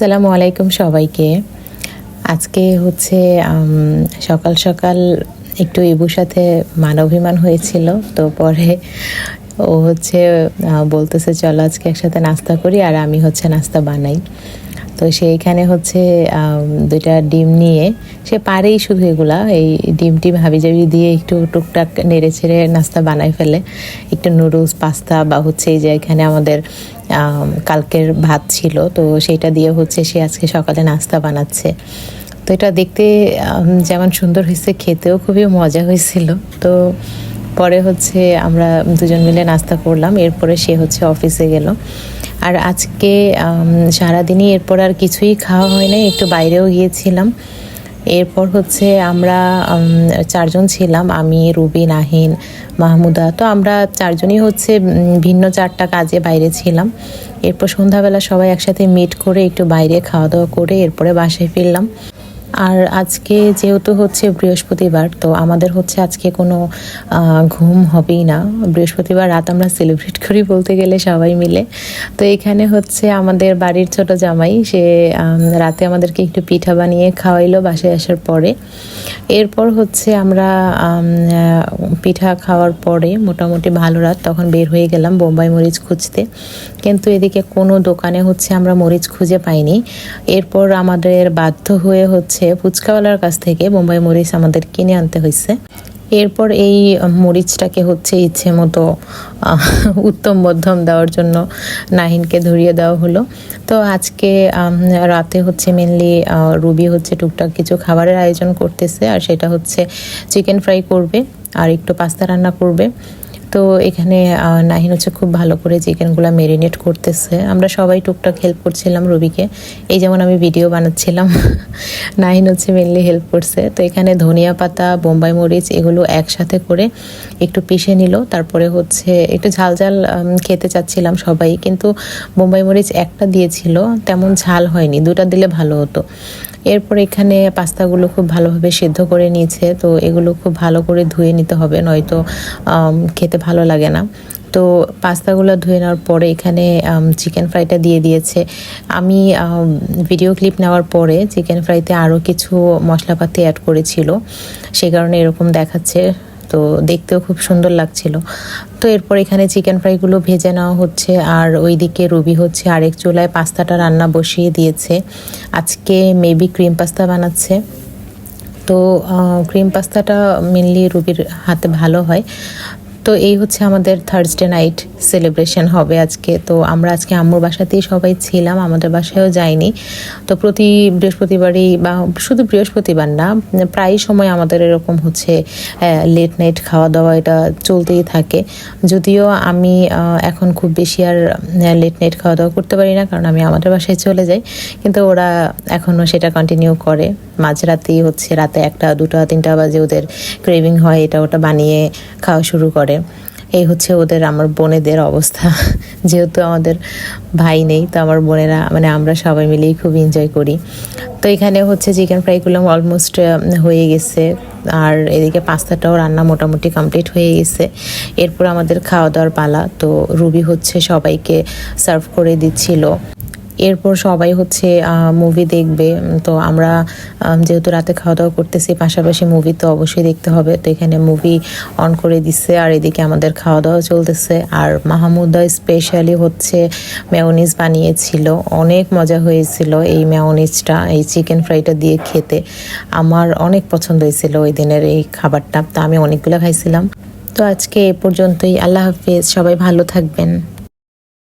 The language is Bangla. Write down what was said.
আসসালামু আলাইকুম সবাইকে। আজকে হচ্ছে সকাল সকাল একটু ইবুর সাথে মানবিমান হয়েছিল, তো পরে ও হচ্ছে বলতেছে, চলো আজকে একসাথে নাস্তা করি, আর আমি হচ্ছে নাস্তা বানাই। তো সেইখানে হচ্ছে দুইটা ডিম নিয়ে, সে পারেই শুধু এগুলা, এই ডিম টিম হাবিজাবি দিয়ে একটু টুকটাক নেড়ে ছেড়ে নাস্তা বানায় ফেলে। একটু নুডলস, পাস্তা বা হচ্ছে এই যে এখানে আমাদের কালকের ভাত ছিল, তো সেইটা দিয়ে হচ্ছে সে আজকে সকালে নাস্তা বানাচ্ছে। তো এটা দেখতে যেমন সুন্দর হয়েছে, খেতেও খুবই মজা হয়েছিল। তো পরে হচ্ছে আমরা দুজন মিলে নাস্তা করলাম, এরপরে সে হচ্ছে অফিসে গেল। আর আজকে সারাদিনই এরপর আর কিছুই খাওয়া হয় নাই, একটু বাইরেও গিয়েছিলাম। এরপর হচ্ছে আমরা চারজন ছিলাম, আমি, রুবি, নাহিন, মাহমুদা। তো আমরা চারজনই হচ্ছে ভিন্ন চারটা কাজে বাইরে ছিলাম। এরপর সন্ধ্যাবেলা সবাই একসাথে মিট করে একটু বাইরে খাওয়া দাওয়া করে এরপরে বাসায় ফিরলাম। আর আজকে যেহেতু হচ্ছে বৃহস্পতিবার, তো আমাদের হচ্ছে আজকে কোনো ঘুম হবেই না। বৃহস্পতিবার রাত আমরা সেলিব্রেট করি বলতে গেলে সবাই মিলে। তো এখানে হচ্ছে আমাদের বাড়ির ছোট জামাই, সে রাতে আমাদেরকে একটু পিঠা বানিয়ে খাওয়াইলো বাসায় আসার পরে। এরপর হচ্ছে আমরা পিঠা খাওয়ার পরে মোটামুটি ভালো রাত, তখন বের হয়ে গেলাম বোম্বাই মরিচ খুঁজতে। কিন্তু এদিকে কোনো দোকানে হচ্ছে আমরা মরিচ খুঁজে পাইনি। এরপর আমাদের বাধ্য হয়ে হচ্ছে ফুচকাওয়ালার কাছ থেকে বোম্বাই মরিচ আমাদের কিনে আনতে হয়েছে এরপর এই মরিচটাকে হচ্ছে ইচ্ছে মতো উত্তম মধ্যম দেওয়ার জন্য নাহিনকে ধরিয়ে দেওয়া হলো। তো আজকে রাতে হচ্ছে মেনলি রুবি হচ্ছে টুকটাক কিছু খাবারের আয়োজন করতেছে, আর সেটা হচ্ছে চিকেন ফ্রাই করবে, আর একটু পাস্তা রান্না করবে। তো এখানে নাহিন হচ্ছে খুব ভালো করে চিকেনগুলো মেরিনেট করতেছে। আমরা সবাই টুকটাক হেল্প করছিলাম রবিকে। এই যেমন আমি ভিডিও বানাচ্ছিলাম, নাহিন হচ্ছে মেনলি হেল্প করছে। তো এখানে ধনিয়া পাতা, বোম্বাই মরিচ, এগুলো একসাথে করে একটু পিষে নিল। তারপরে হচ্ছে একটু ঝাল ঝাল খেতে চাচ্ছিলাম সবাই। কিন্তু বোম্বাই মরিচ একটা দিয়েছিল, তেমন ঝাল হয়নি, দুটা দিলে ভালো হতো। এরপর এখানে পাস্তাগুলো খুব ভালোভাবে সিদ্ধ করে নিয়েছে। তো এগুলো খুব ভালো করে ধুয়ে নিতে হবে, নয়তো খেতে ভালো লাগে না। তো পাস্তাগুলো ধুয়ে নেওয়ার পরে এখানে চিকেন ফ্রাইটা দিয়ে দিয়েছে। আমি ভিডিও ক্লিপ নেওয়ার পরে চিকেন ফ্রাইতে আরও কিছু মশলাপাতি অ্যাড করেছিল। সে কারণে এরকম দেখাচ্ছে। তো দেখতেও খুব সুন্দর লাগছিল। তো এরপর এখানে চিকেন ফ্রাইগুলো ভেজে নেওয়া হচ্ছে। আর ওইদিকে রুবি হচ্ছে আরেক চুলায় পাস্তাটা রান্না বসিয়ে দিয়েছে। আজকে মেবি ক্রিম পাস্তা বানাচ্ছে। তো ক্রিম পাস্তাটা মেনলি রুবির হাতে ভালো হয়। তো এই হচ্ছে আমাদের থার্সডে নাইট সেলিব্রেশন হবে আজকে। তো আমরা আজকে আম্মুর বাসাতেই সবাই ছিলাম, আমাদের বাসায়ও যাইনি। তো প্রতি বৃহস্পতিবারই বা শুধু বৃহস্পতিবার না, প্রায় সময় আমাদের এরকম হচ্ছে লেট নাইট খাওয়া দাওয়া এটা চলতেই থাকে। যদিও আমি এখন খুব বেশি আর লেট নাইট খাওয়া দাওয়া করতে পারি না, কারণ আমি আমাদের বাসায় চলে যাই। কিন্তু ওরা এখনও সেটা কন্টিনিউ করে। মাঝরাতেই হচ্ছে রাতে একটা, দুটো, তিনটা বাজে ওদের ক্রেভিং হয়, এটা ওটা বানিয়ে খাওয়া শুরু করে। এই হচ্ছে ওদের আমার বোনেদের অবস্থা। যেহেতু আমাদের ভাই নেই, তো আমার বোনেরা মানে আমরা সবাই মিলেই খুব এনজয় করি। তো এখানে হচ্ছে চিকেন ফ্রাইগুলো অলমোস্ট হয়ে গেছে। আর এদিকে পাস্তাটাও রান্না মোটামুটি কমপ্লিট হয়ে গেছে। এরপর আমাদের খাওয়া দাওয়ার পালা, তো রুবি হচ্ছে সবাইকে সার্ভ করে দিচ্ছিল। এরপর সবাই হচ্ছে মুভি দেখবে। তো আমরা যেহেতু রাতে খাওয়া দাওয়া করতেছি, পাশাপাশি মুভি তো অবশ্যই দেখতে হবে। তো এখানে মুভি অন করে দিচ্ছে আর এদিকে আমাদের খাওয়া দাওয়া চলতেছে। আর মাহমুদা স্পেশালি হচ্ছে মেয়নিজ বানিয়েছিল। অনেক মজা হয়েছিল এই মেয়নিজটা এই চিকেন ফ্রাইটা দিয়ে খেতে। আমার অনেক পছন্দ হয়েছিল ওই দিনের এই খাবারটা। তো আমি অনেকগুলো খাইছিলাম। তো আজকে এ পর্যন্তই। আল্লাহ হাফিজ। সবাই ভালো থাকবেন।